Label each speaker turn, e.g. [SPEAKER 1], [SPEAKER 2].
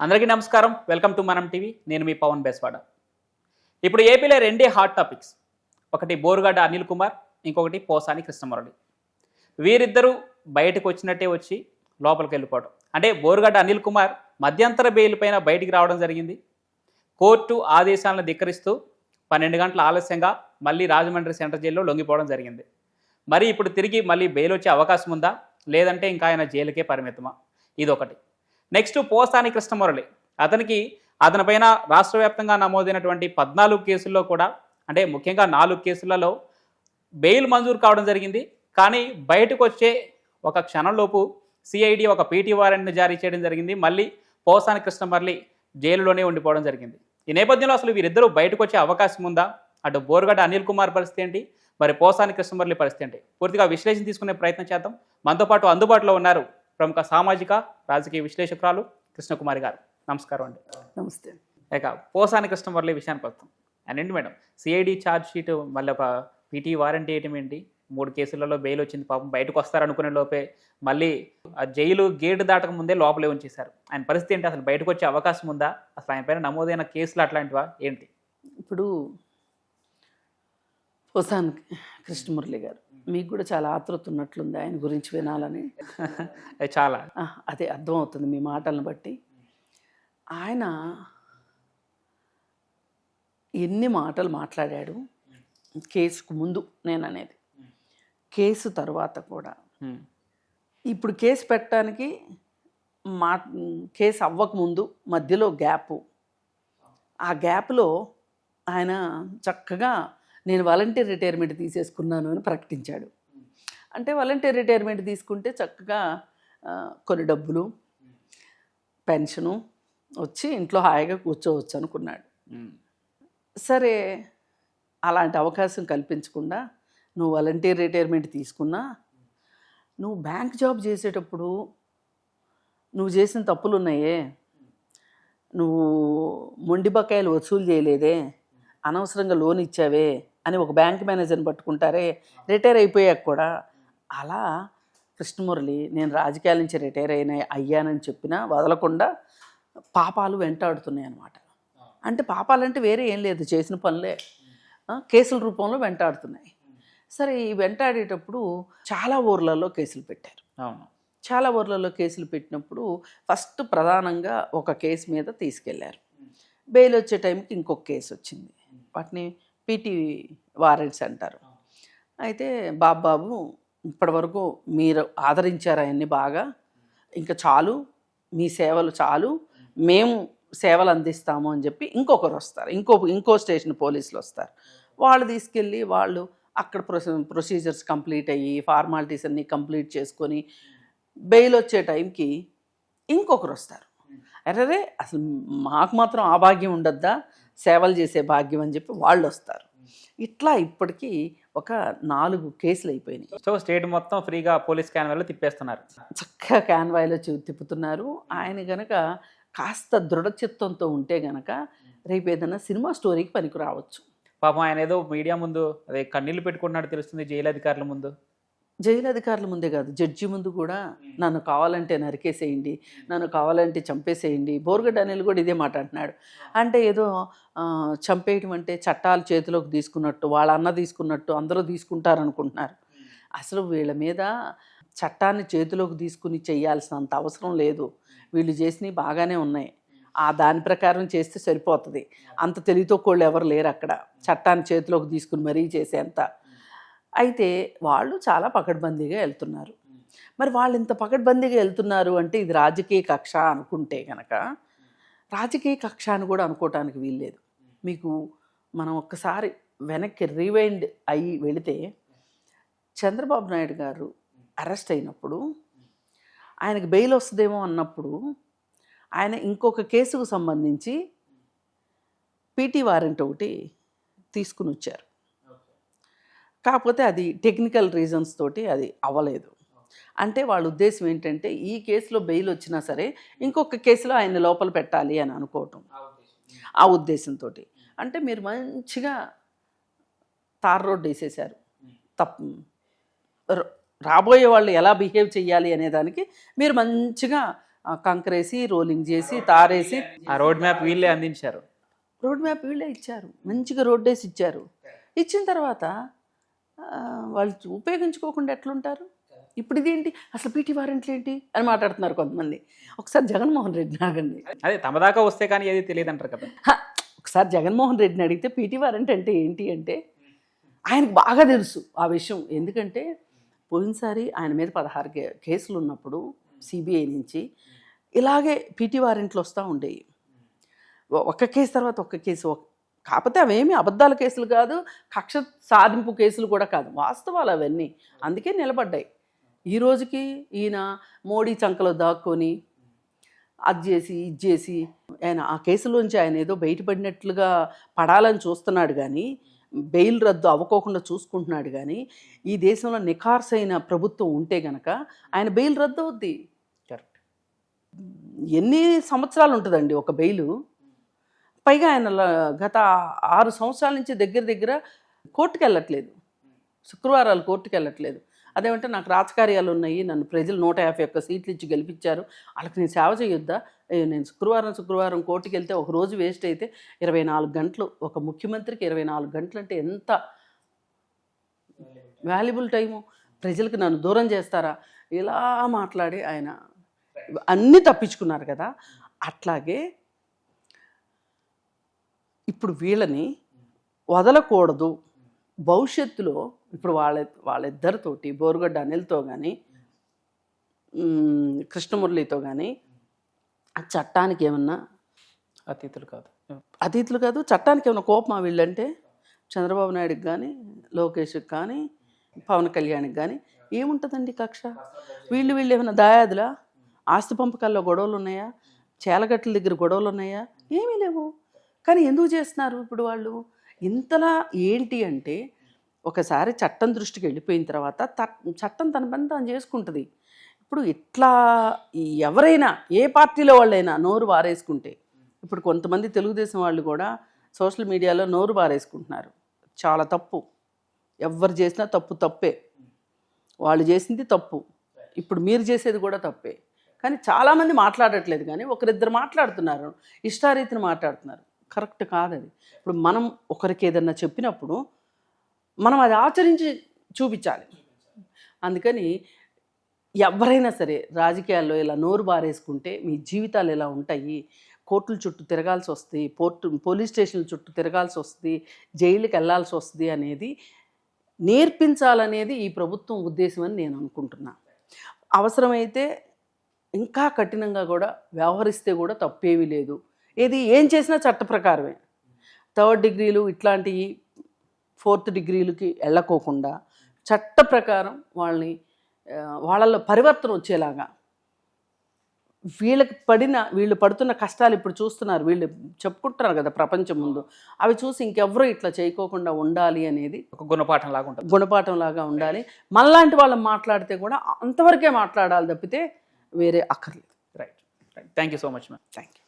[SPEAKER 1] అందరికీ నమస్కారం. Welcome to Manam TV. నేను మీ పవన్ బెస్వాడ. ఇప్పుడు ఏపీలో రెండే హాట్ టాపిక్స్. ఒకటి బోరుగడ్డ అనిల్ కుమార్ ఇంకొకటి పోసాని కృష్ణమురళి. వీరిద్దరూ బయటకు వచ్చినట్టే వచ్చి లోపలికి వెళ్ళిపోవడం. అంటే బోరుగడ్డ అనిల్ కుమార్ మధ్యంతర బెయిల్ పైన బయటికి రావడం జరిగింది. కోర్టు ఆదేశాలను ధిక్కరిస్తూ పన్నెండు గంటల ఆలస్యంగా మళ్ళీ రాజమండ్రి సెంట్రల్ జైల్లో లొంగిపోవడం జరిగింది. మరి ఇప్పుడు తిరిగి మళ్ళీ బెయిల్ వచ్చే అవకాశం ఉందా? లేదంటే ఇంకా ఆయన జైలుకే పరిమితమా? ఇదొకటి. నెక్స్ట్ పోసాని కృష్ణమురళి. అతనికి అతని పైన రాష్ట్ర వ్యాప్తంగా నమోదైనటువంటి పద్నాలుగు కేసుల్లో కూడా అంటే ముఖ్యంగా నాలుగు కేసులలో బెయిల్ మంజూరు కావడం జరిగింది. కానీ బయటకు వచ్చే ఒక క్షణంలోపు సిఐడి ఒక పీటీ వారెంట్ని జారీ చేయడం జరిగింది. మళ్ళీ పోసాని కృష్ణమురళి జైలులోనే ఉండిపోవడం జరిగింది. ఈ నేపథ్యంలో అసలు వీరిద్దరూ బయటకు వచ్చే అవకాశం ఉందా? అటు బోర్గడ్డ అనిల్ కుమార్ పరిస్థితి ఏంటి? మరి పోసాని కృష్ణమురళి పరిస్థితి ఏంటి? పూర్తిగా విశ్లేషణ తీసుకునే ప్రయత్నం చేద్దాం. మనతో పాటు అందుబాటులో ఉన్నారు ప్రముఖ సామాజిక రాజకీయ విశ్లేషకురాలు కృష్ణకుమారి గారు. నమస్కారం అండి.
[SPEAKER 2] నమస్తే.
[SPEAKER 1] ఇక పోసాని కృష్ణమురళి విషయానికి వస్తాం. అండ్ ఏంటి మేడం? సిఐడి ఛార్జ్ షీట్ మళ్ళీ ఒక పీటీ వారంటీ వేయటం ఏంటి మూడు కేసులలో బెయిల్ వచ్చింది పాపం బయటకు వస్తారనుకునే లోపే మళ్ళీ ఆ జైలు గేటు దాటక ముందే లోపలే ఉంచేశారు. ఆయన పరిస్థితి ఏంటి? అసలు బయటకు వచ్చే అవకాశం ఉందా? అసలు ఆయన పైన నమోదైన కేసులు అట్లాంటివా? ఏంటి?
[SPEAKER 2] ఇప్పుడు పోసాన్ కృష్ణమురళి గారు. మీకు కూడా చాలా ఆతృత ఉన్నట్లుంది ఆయన గురించి వినాలని.
[SPEAKER 1] చాలా.
[SPEAKER 2] అదే అర్థమవుతుంది మీ మాటలను బట్టి. ఆయన ఎన్ని మాటలు మాట్లాడాడు? కేసుకు ముందు నేను అనేది. కేసు తర్వాత కూడా. ఇప్పుడు కేసు పెట్టడానికి మా కేసు అవ్వకముందు మధ్యలో గ్యాపు. ఆ గ్యాప్లో ఆయన చక్కగా నేను వాలంటీర్ రిటైర్మెంట్ తీసేసుకున్నాను అని ప్రకటించాడు. అంటే వాలంటీర్ రిటైర్మెంట్ తీసుకుంటే చక్కగా కొన్ని డబ్బులు పెన్షను వచ్చి ఇంట్లో హాయిగా కూర్చోవచ్చు అనుకున్నాడు. సరే అలాంటి అవకాశం కల్పించకుండా నువ్వు వాలంటీర్ రిటైర్మెంట్ తీసుకున్నా నువ్వు బ్యాంక్ జాబ్ చేసేటప్పుడు నువ్వు చేసిన తప్పులు ఉన్నాయే నువ్వు మొండి బకాయిలు వసూలు చేయలేదే. అనవసరంగా లోన్ ఇచ్చావే అని ఒక బ్యాంక్ మేనేజర్ని పట్టుకుంటారే రిటైర్ అయిపోయాక కూడా అలా కృష్ణమురళి నేను రాజకీయాల నుంచి రిటైర్ అయిన అయ్యానని చెప్పినా వదలకుండా పాపాలు వెంటాడుతున్నాయి అన్నమాట. అంటే పాపాలంటే వేరే ఏం లేదు చేసిన పనులే. కేసుల రూపంలో వెంటాడుతున్నాయి. సరే ఈ వెంటాడేటప్పుడు చాలా ఊర్లలో కేసులు పెట్టారు.
[SPEAKER 1] అవును.
[SPEAKER 2] చాలా ఊర్లలో కేసులు పెట్టినప్పుడు ఫస్ట్ ప్రధానంగా ఒక కేసు మీద తీసుకెళ్ళారు. బెయిల్ వచ్చే టైంకి ఇంకొక కేసు వచ్చింది. వాటిని పీటీ వారెంట్స్ అంటారు. అయితే బాబాబు ఇప్పటివరకు మీరు ఆదరించారు అవన్నీ బాగా. ఇంకా చాలు మీ సేవలు చాలు మేము సేవలు అందిస్తాము అని చెప్పి ఇంకొకరు వస్తారు. ఇంకో ఇంకో స్టేషన్ పోలీసులు వస్తారు. వాళ్ళు తీసుకెళ్ళి వాళ్ళు అక్కడ ప్రొసీ ప్రొసీజర్స్ కంప్లీట్ అయ్యి ఫార్మాలిటీస్ అన్నీ కంప్లీట్ చేసుకొని బెయిల్ వచ్చే టైంకి ఇంకొకరు వస్తారు. అరే అసలు మాకు మాత్రం ఆ భాగ్యం ఉండద్దా? సేవలు చేసే భాగ్యం అని చెప్పి వాళ్ళు వస్తారు ఇట్లా ఇప్పటికీ ఒక నాలుగు కేసులు అయిపోయినాయి.
[SPEAKER 1] సో స్టేట్ మొత్తం ఫ్రీగా పోలీస్ క్యాన్వాలో తిప్పేస్తున్నారు.
[SPEAKER 2] చక్కగా క్యాన్వాయ్లో తిప్పుతున్నారు. ఆయన గనక కాస్త దృఢచిత్తంతో ఉంటే గనక రేపు ఏదైనా సినిమా స్టోరీకి పనికి రావచ్చు.
[SPEAKER 1] పాపం ఆయన ఏదో మీడియా ముందు అదే కన్నీళ్ళు పెట్టుకుంటున్నాడు తెలుస్తుంది జైలు అధికారుల ముందు.
[SPEAKER 2] జైలు అధికారుల ముందే కాదు జడ్జి ముందు కూడా నన్ను కావాలంటే నరికేసేయండి నన్ను కావాలంటే చంపేసేయండి బోర్గడ్డ అనిల్ కూడా ఇదే మాట అంటున్నాడు అంటే ఏదో చంపేయటం అంటే చట్టాలు చేతిలోకి తీసుకున్నట్టు వాళ్ళ అన్న తీసుకున్నట్టు అందరూ తీసుకుంటారు అనుకుంటున్నారు అసలు వీళ్ళ మీద చట్టాన్ని చేతిలోకి తీసుకుని చేయాల్సినంత అవసరం లేదు. వీళ్ళు చేసినవి బాగానే ఉన్నాయి. ఆ దాని ప్రకారం చేస్తే సరిపోతుంది. అంత తెలివితోకోళ్ళు ఎవరు లేరు అక్కడ. చట్టాన్ని చేతిలోకి తీసుకుని మరీ చేసేంత. అయితే వాళ్ళు చాలా పకడ్బందీగా వెళ్తున్నారు. మరి వాళ్ళు ఇంత పకడ్బందీగా వెళ్తున్నారు అంటే ఇది రాజకీయ కక్ష అనుకుంటే కనుక రాజకీయ కక్ష అని కూడా అనుకోవటానికి వీల్లేదు. మీకు మనం ఒక్కసారి వెనక్కి రివైండ్ అయ్యి వెళితే చంద్రబాబు నాయుడు గారు అరెస్ట్ అయినప్పుడు ఆయనకు బెయిల్ వస్తుందేమో అన్నప్పుడు ఆయన ఇంకొక కేసుకు సంబంధించి పీటీ వారెంట్ ఒకటి తీసుకుని వచ్చారు. కాకపోతే అది టెక్నికల్ రీజన్స్ తోటి అది అవ్వలేదు. అంటే వాళ్ళ ఉద్దేశం ఏంటంటే ఈ కేసులో బెయిల్ వచ్చినా సరే ఇంకొక కేసులో ఆయన లోపల పెట్టాలి అని అనుకోవటం. ఆ ఉద్దేశంతో అంటే మీరు మంచిగా తార్ రోడ్ వేసేసారు తప్ప రాబోయే వాళ్ళు ఎలా బిహేవ్ చేయాలి అనే దానికి మీరు మంచిగా కంకరేసి రోలింగ్ చేసి తారేసి
[SPEAKER 1] ఆ రోడ్ మ్యాప్ వీళ్ళే అందించారు.
[SPEAKER 2] రోడ్ మ్యాప్ వీళ్ళే ఇచ్చారు. మంచిగా రోడ్ వేసి ఇచ్చారు. ఇచ్చిన తర్వాత వాళ్ళు ఉపయోగించుకోకుండా ఎట్లుంటారు? ఇప్పుడు ఇదేంటి అసలు పీటీ వారెంట్లు ఏంటి? అని మాట్లాడుతున్నారు కొంతమంది. ఒకసారి జగన్మోహన్ రెడ్డిని అడగండి
[SPEAKER 1] అదే తమ దాకా వస్తే కానీ ఏది తెలియదు అంటారు కదా
[SPEAKER 2] ఒకసారి జగన్మోహన్ రెడ్డిని అడిగితే పీటీ వారెంట్ అంటే ఏంటి అంటే ఆయనకు బాగా తెలుసు ఆ విషయం. ఎందుకంటే పోయినసారి ఆయన మీద పదహారు కే- కేసులు ఉన్నప్పుడు సిబిఐ నుంచి ఇలాగే పీటీ వారెంట్లు వస్తూ ఉండేవి. ఒ- ఒక్క కేసు తర్వాత ఒక్క కేసు ఒక- కాకపోతే అవేమి అబద్ధాల కేసులు కాదు కక్ష సాధింపు కేసులు కూడా కాదు. వాస్తవాలు అవన్నీ. అందుకే నిలబడ్డాయి. ఈ రోజుకి ఈయన మోడీ చంకలో దాక్కొని అది చేసి ఇది చేసి ఆయన ఆ కేసులోంచి ఆయన ఏదో బయటపడినట్లుగా పడాలని చూస్తున్నాడు కానీ బెయిల్ రద్దు అవ్వకోకుండా చూసుకుంటున్నాడు కానీ ఈ దేశంలో నిఖార్సైన ప్రభుత్వం ఉంటే గనక ఆయన బెయిల్ రద్దు అవుద్ది.
[SPEAKER 1] కరెక్ట్.
[SPEAKER 2] ఎన్ని సంవత్సరాలు ఉంటుందండి ఒక బెయిలు? పైగా ఆయన గత ఆరు సంవత్సరాల నుంచి దగ్గర దగ్గర కోర్టుకు వెళ్ళట్లేదు శుక్రవారాలు కోర్టుకు వెళ్ళట్లేదు అదేమంటే నాకు రాజకార్యాలు ఉన్నాయి నన్ను ప్రజలు నూట యాభై ఒక్క సీట్లు ఇచ్చి గెలిపించారు వాళ్ళకి నేను సేవ చేయొద్దా? నేను శుక్రవారం శుక్రవారం కోర్టుకు వెళ్తే ఒక రోజు వేస్ట్ అయితే ఇరవై నాలుగు గంటలు ఒక ముఖ్యమంత్రికి ఇరవై నాలుగు గంటలు అంటే ఎంత వాల్యుబుల్ టైము? ప్రజలకు నన్ను దూరం చేస్తారా? ఇలా మాట్లాడి ఆయన అన్నీ తప్పించుకున్నారు కదా. అట్లాగే ఇప్పుడు వీళ్ళని వదలకూడదు. భవిష్యత్తులో ఇప్పుడు వాళ్ళ వాళ్ళిద్దరితోటి బోరుగడ్డ అనిల్తో కానీ కృష్ణమురళితో కానీ ఆ చట్టానికి ఏమన్నా
[SPEAKER 1] అతిథులు కాదు.
[SPEAKER 2] అతిథులు కాదు చట్టానికి ఏమైనా కోపమా వీళ్ళంటే? చంద్రబాబు నాయుడుకి కానీ లోకేష్కి కానీ పవన్ కళ్యాణ్కి కానీ ఏముంటుందండి కక్ష? వీళ్ళు వీళ్ళు ఏమైనా దాయాదులా? ఆస్తి పంపకాల్లో గొడవలు ఉన్నాయా చేలగట్ల దగ్గర గొడవలు ఉన్నాయా ఏమీ లేవు. కానీ ఎందుకు చేస్తున్నారు ఇప్పుడు వాళ్ళు? ఇంతలా ఏంటి అంటే ఒకసారి చట్టం దృష్టికి వెళ్ళిపోయిన తర్వాత చట్టం తన పని తాను చేసుకుంటుంది. ఇప్పుడు ఇట్లా ఎవరైనా ఏ పార్టీలో వాళ్ళైనా నోరు వారేసుకుంటే ఇప్పుడు కొంతమంది తెలుగుదేశం వాళ్ళు కూడా సోషల్ మీడియాలో నోరు వారేసుకుంటున్నారు. చాలా తప్పు. ఎవరు చేసినా తప్పు తప్పే. వాళ్ళు చేసింది తప్పు. ఇప్పుడు మీరు చేసేది కూడా తప్పే. కానీ చాలామంది మాట్లాడట్లేదు కానీ ఒకరిద్దరు మాట్లాడుతున్నారు. ఇష్టారీతిని మాట్లాడుతున్నారు. కరెక్ట్ కాదు అది ఇప్పుడు మనం ఒకరికి ఏదన్నా చెప్పినప్పుడు మనం అది ఆచరించి చూపించాలి. అందుకని ఎవరైనా సరే రాజకీయాల్లో ఇలా నోరు బారేసుకుంటే మీ జీవితాలు ఎలా ఉంటాయి? కోర్టుల చుట్టూ తిరగాల్సి వస్తుంది పోర్టు పోలీస్ స్టేషన్ల చుట్టూ తిరగాల్సి వస్తుంది జైలుకి వెళ్ళాల్సి వస్తుంది అనేది నేర్పించాలనేది ఈ ప్రభుత్వం ఉద్దేశం అని నేను అనుకుంటున్నా. అవసరమైతే ఇంకా కఠినంగా కూడా వ్యవహరిస్తే కూడా తప్పేమీ లేదు. ఏది ఏం చేసినా చట్ట ప్రకారమే. థర్డ్ డిగ్రీలు ఇట్లాంటివి ఫోర్త్ డిగ్రీలకి వెళ్ళకోకుండా చట్ట ప్రకారం వాళ్ళని వాళ్ళల్లో పరివర్తన వచ్చేలాగా. వీళ్ళకి పడిన వీళ్ళు పడుతున్న కష్టాలు ఇప్పుడు చూస్తున్నారు. వీళ్ళు చెప్పుకుంటున్నారు కదా ప్రపంచం ముందు. అవి చూసి ఇంకెవ్వరూ ఇట్లా చేయకోకుండా ఉండాలి అనేది
[SPEAKER 1] ఒక గుణపాఠం లాగా ఉంటుంది.
[SPEAKER 2] గుణపాఠం లాగా ఉండాలి. మనలాంటి వాళ్ళని మాట్లాడితే కూడా అంతవరకే మాట్లాడాలి తప్పితే వేరే అక్కర్లేదు.
[SPEAKER 1] Right right thank you so much ma'am
[SPEAKER 2] thank you